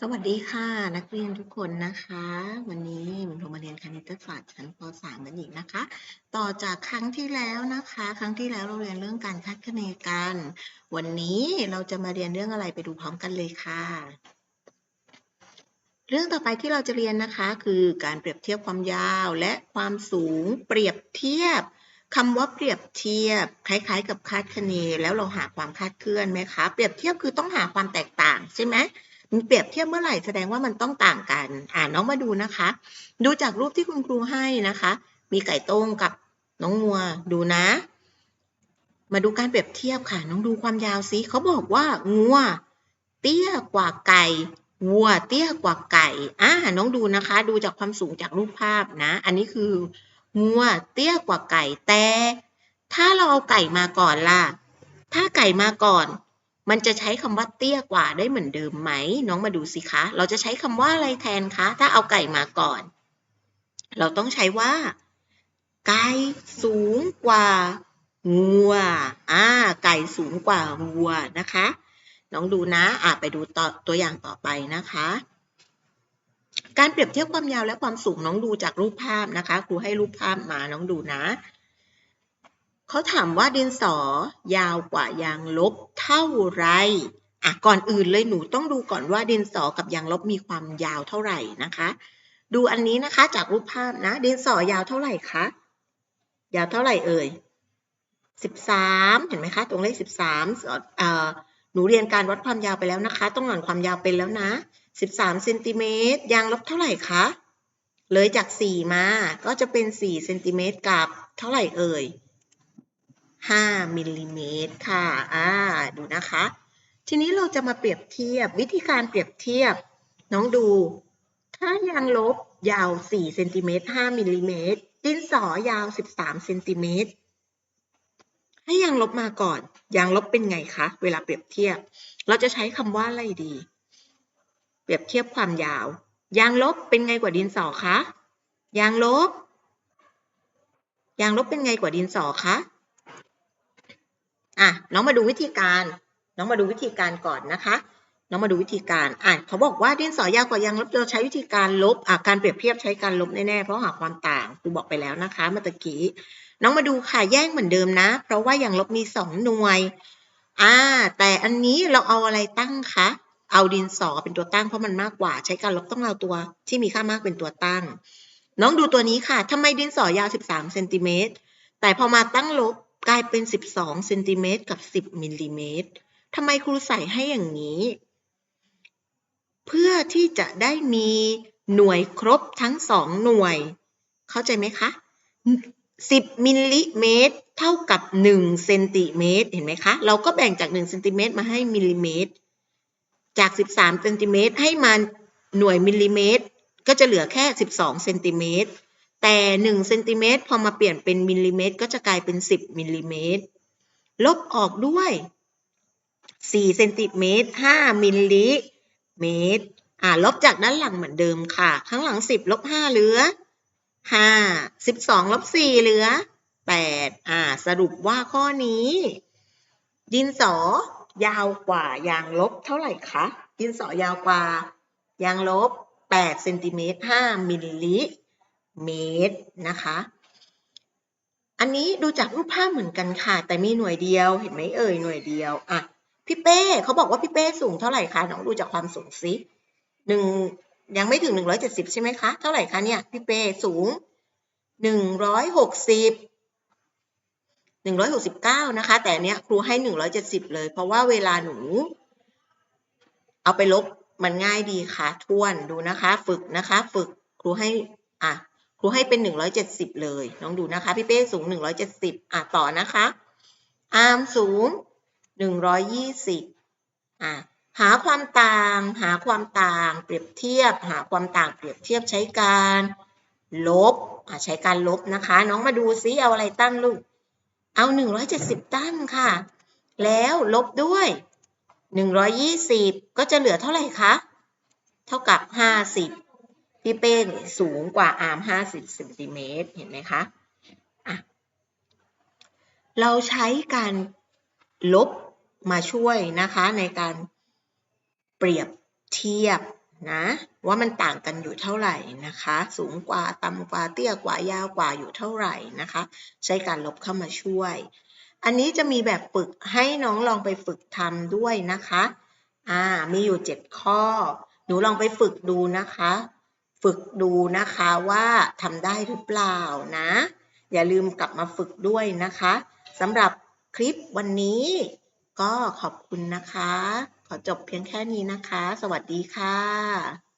สวัสดีค่ะนักเรียนทุกคนนะคะ วันนี้มันเรมาเรียนคณิตศาสตร์ชั้นป .3 กันอีกนะคะ ต่อจากครั้งที่แล้วนะคะ ครั้งที่แล้วเราเรียนเรื่องการคาดคะเนกัน วันนี้เราจะมาเรียนเรื่องอะไรไปดูพร้อมกันเลยค่ะ เรื่องต่อไปที่เราจะเรียนนะคะ คือการเปรียบเทียบความยาวและความสูงเปรียบเทียบคำว่าเปรียบเทียบ คล้าย ๆ กับคาดคะเนแล้วเราหาความคาดเคลื่อนไหมคะ เปรียบเทียบคือต้องหาความแตกต่างใช่ไหม มันเปรียบเทียบเมื่อไหร่แสดงว่ามันต้องต่างกัน อ่าน้องมาดูนะคะ ดูจากรูปที่คุณครูให้นะคะ มีไก่ต้มกับน้องงัวดูนะ มาดูการเปรียบเทียบค่ะ น้องดูความยาวซิเขาบอกว่างัวเตี้ยกว่าไก่วัวเตี้ยกว่าไก่อ่าน้องดูนะคะ ดูจากความสูงจากรูปภาพนะ อันนี้คืองัวเตี้ยกว่าไก่แต่ ถ้าเราเอาไก่มาก่อนล่ะ ถ้าไก่มาก่อน มันจะใช้คำว่าเตี้ยกว่าได้เหมือนเดิมไหม น้องมาดูสิคะ เราจะใช้คำว่าอะไรแทนคะ ถ้าเอาไก่มาก่อน เราต้องใช้ว่า ไก่สูงกว่างัวอ่า ไก่สูงกว่าวัวนะคะ น้องดูนะอ่าไปดูต่อตัวอย่างต่อไปนะคะ การเปรียบเทียบความยาวและความสูงน้องดูจากรูปภาพนะคะ ครูให้รูปภาพมา น้องดูนะ เขาถามว่าดินสอยาวกว่ายางลบเท่าไรอะก่อนอื่นเลยหนูต้องดูก่อนว่าดินสอกับยางลบมีความยาวเท่าไหร่นะคะ ดูอันนี้นะคะจากรูปภาพนะ ดินสอยาวเท่าไหร่คะยาวเท่าไหร่เอ่ยสิบสามเห็นไหมคะ ตรงเลขสิบสามเอ่อหนูเรียนการวัดความยาวไปแล้วนะคะ ต้องหน่อนความยาวเป็นแล้วนะสิบสามเซนติเมตรยางลบเท่าไหร่คะเลยจากสี่มาก็จะเป็นสี่เซนติเมตรกับเท่าไหร่เอ่ย 5มิลลิเมตรค่ะ อ่า ดูนะคะ ทีนี้เราจะมาเปรียบเทียบวิธีการเปรียบเทียบ น้องดู ถ้ายางลบยาว4เซนติเมตร5มิลลิเมตร ดินสอยาว 13เซนติเมตร ให้ยางลบมาก่อน ยางลบเป็นไงคะ เวลาเปรียบเทียบ เราจะใช้คำว่าอะไรดี เปรียบเทียบความยาว ยางลบเป็นไงกว่าดินสอคะ ยางลบ ยางลบเป็นไงกว่าดินสอคะ อะน้องมาดูวิธีการ น้องมาดูวิธีการก่อนนะคะ น้องมาดูวิธีการอะเขาบอกว่าดินสอยาวกว่ายางลบเราใช้วิธีการลบอะการเปรียบเทียบใช้การลบแน่ๆเพราะหาความต่างครูบอกไปแล้วนะคะเมื่อตะกี้น้องมาดูค่ะแย่งเหมือนเดิมนะ เพราะว่ายางลบมีสองหน่วยอ่าแต่อันนี้เราเอาอะไรตั้งคะเอาดินสอเป็นตัวตั้งเพราะมันมากกว่า ใช้การลบต้องเอาตัวที่มีค่ามากเป็นตัวตั้ง น้องดูตัวนี้ค่ะทำไมดินสอยาว 13เซนติเมตรแต่พอมาตั้งลบ กลายเป็น 12เซนติเมตรกับ 10มิลลิเมตรทำไมครูใส่ให้อย่างนี้ เพื่อที่จะได้มีหน่วยครบทั้งสองหน่วย เข้าใจไหมคะ 10มิลลิเมตรเท่ากับ1เซนติเมตรเห็นไหมคะ เราก็แบ่งจาก1เซนติเมตรมาให้มิลลิเมตร จาก 13เซนติเมตรให้มาหน่วยมิลลิเมตรก็จะเหลือแค่ 12เซนติเมตร แต่1เซนติเมตรพอมาเปลี่ยนเป็นมิลลิเมตรก็จะกลายเป็น 10มิลลิเมตรลบออกด้วย4เซนติเมตร5มิลลิเมตรอ่าลบจากด้านหลังเหมือนเดิมค่ะ ข้างหลัง 10ลบ5เหลือ 5 12ลบ4เหลือ 8 อ่า สรุปว่าข้อนี้ ดินสอยาวกว่ายางลบเท่าไหร่คะดินสอยาวกว่ายางลบ8เซนติเมตร5มิลลิ เมตรนะคะ อันนี้ดูจากรูปภาพเหมือนกันค่ะ แต่มีหน่วยเดียวเห็นไหมเอ่ยหน่วยเดียวอะพี่เป้เขาบอกว่าพี่เป้สูงเท่าไหร่คะน้องดูจากความสูงสิหนึ่งยังไม่ถึงหนึ่งร้อยเจ็ดสิบใช่ไหมคะ เท่าไหร่คะเนี่ยพี่เป้สูงหนึ่งร้อยหกสิบหนึ่งร้อยหกสิบเก้านะคะ แต่เนี้ยครูให้หนึ่งร้อยเจ็ดสิบเลย เพราะว่าเวลาหนู เอาไปลบมันง่ายดีค่ะทวนดูนะคะ ฝึกนะคะ ฝึกครูให้อะ รูให้เป็น 170 เลยน้องดูนะคะ พี่เป้สูง 170 อะ ต่อนะคะ อาร์มสูง 120 อะ หาความต่าง หาความต่าง เปรียบเทียบ หาความต่าง เปรียบเทียบใช้การ ลบ อะ ใช้การลบนะคะ น้องมาดูซิ เอาอะไรตั้งลูก เอา 170 ตั้งค่ะ แล้วลบด้วย 120 ก็จะเหลือเท่าไหร่คะ เท่ากับ 50 พี่เป้สูงกว่าอาร์ม50เซนติเมตรเห็นไหมคะะเราใช้การลบมาช่วยนะคะในการเปรียบเทียบนะว่ามันต่างกันอยู่เท่าไหร่นะคะ สูงกว่าต่ำกว่าเตี้ยกว่ายาวกว่าอยู่เท่าไหร่นะคะ ใช้การลบเข้ามาช่วย อันนี้จะมีแบบฝึกให้น้องลองไปฝึกทำด้วยนะคะอ่ามีอยู่ 7 ข้อ หนูลองไปฝึกดูนะคะ ฝึกดูนะคะว่าทำได้หรือเปล่านะ อย่าลืมกลับมาฝึกด้วยนะคะสำหรับคลิปวันนี้ ก็ขอบคุณนะคะ ขอจบเพียงแค่นี้นะคะ สวัสดีค่ะ